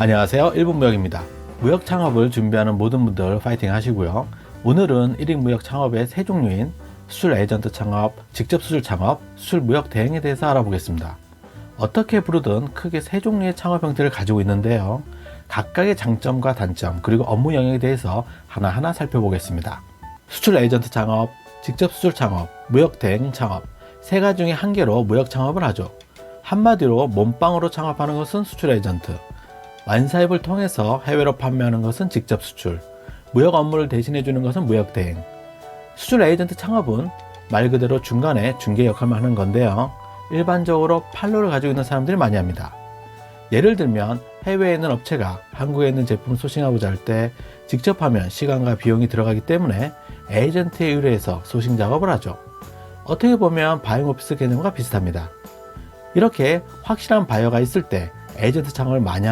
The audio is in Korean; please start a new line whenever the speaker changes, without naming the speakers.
안녕하세요. 1분 무역입니다. 무역 창업을 준비하는 모든 분들 파이팅 하시고요. 오늘은 1인 무역 창업의 세 종류인 수출 에이전트 창업, 직접 수출 창업, 수출 무역 대행에 대해서 알아보겠습니다. 어떻게 부르든 크게 세 종류의 창업 형태를 가지고 있는데요. 각각의 장점과 단점, 그리고 업무 영역에 대해서 하나하나 살펴보겠습니다. 수출 에이전트 창업, 직접 수출 창업, 무역 대행 창업, 세 가지 중에 한 개로 무역 창업을 하죠. 한마디로 몸빵으로 창업하는 것은 수출 에이전트, 완사입을 통해서 해외로 판매하는 것은 직접 수출, 무역 업무를 대신해 주는 것은 무역 대행. 수출 에이전트 창업은 말 그대로 중간에 중개 역할만 하는 건데요. 일반적으로 판로를 가지고 있는 사람들이 많이 합니다. 예를 들면 해외에 있는 업체가 한국에 있는 제품을 소싱하고자 할 때 직접 하면 시간과 비용이 들어가기 때문에 에이전트에 의뢰해서 소싱 작업을 하죠. 어떻게 보면 바잉 오피스 개념과 비슷합니다. 이렇게 확실한 바이어가 있을 때 에이전트 창업을 많이